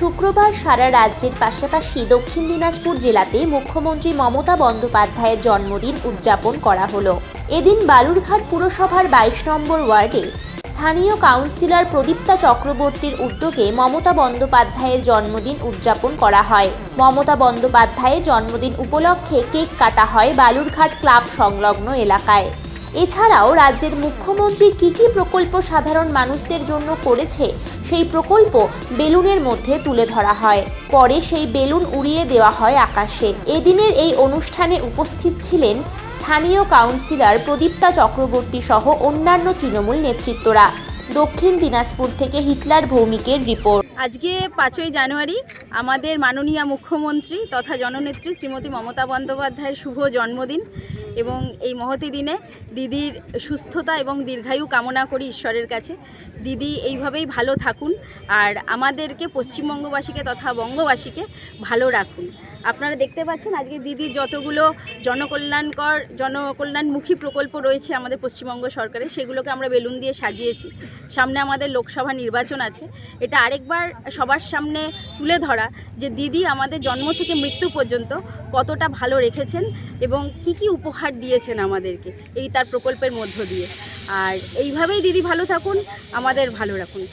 শুক্রবার সারা রাজ্যের পাশাপাশি দক্ষিণ দিনাজপুর জেলাতে মুখ্যমন্ত্রী মমতা বন্দ্যোপাধ্যায়ের জন্মদিন উদযাপন করা হলো। এদিন বালুরঘাট পুরসভার বাইশ নম্বর ওয়ার্ডে স্থানীয় কাউন্সিলর প্রদীপ্তা চক্রবর্তীর উদ্যোগে মমতা বন্দ্যোপাধ্যায়ের জন্মদিন উদযাপন করা হয়। মমতা বন্দ্যোপাধ্যায়ের জন্মদিন উপলক্ষে কেক কাটা হয় বালুরঘাট ক্লাব সংলগ্ন এলাকায়। এছাড়াও রাজ্যের মুখ্যমন্ত্রী কী কী প্রকল্প সাধারণ মানুষদের জন্য করেছে, সেই প্রকল্প বেলুনের মধ্যে তুলে ধরা হয়। পরে সেই বেলুন উড়িয়ে দেওয়া হয় আকাশে। এদিনের এই অনুষ্ঠানে উপস্থিত ছিলেন স্থানীয় কাউন্সিলর প্রদীপ্তা চক্রবর্তী সহ অন্যান্য তৃণমূল নেতৃত্বরা। দক্ষিণ দিনাজপুর থেকে হিটলার ভৌমিকের রিপোর্ট। আজকে পাঁচই জানুয়ারি আমাদের মাননীয় মুখ্যমন্ত্রী তথা জননেত্রী শ্রীমতী মমতা বন্দ্যোপাধ্যায়ের শুভ জন্মদিন। এবং এই মহতি দিনে দিদির সুস্থতা এবং দীর্ঘায়ু কামনা করি ঈশ্বরের কাছে। দিদি এইভাবেই ভালো থাকুন আর আমাদেরকে পশ্চিমবঙ্গবাসীকে তথা বঙ্গবাসীকে ভালো রাখুন। আপনারা দেখতে পাচ্ছেন আজকে দিদির যতগুলো জনকল্যাণকর, জনকল্যাণমুখী প্রকল্প রয়েছে আমাদের পশ্চিমবঙ্গ সরকারের, সেগুলোকে আমরা বেলুন দিয়ে সাজিয়েছি। সামনে আমাদের লোকসভা নির্বাচন আছে। এটা আরেকবার সবার সামনে তুলে ধরা যে দিদি আমাদের জন্ম থেকে মৃত্যু পর্যন্ত কতটা ভালো রেখেছেন এবং কি কি উপহার দিয়েছেন আমাদেরকে এই তার প্রকল্পের মধ্য দিয়ে। আর এইভাবেই দিদি ভালো থাকুন, আমাদের ভালো রাখুন।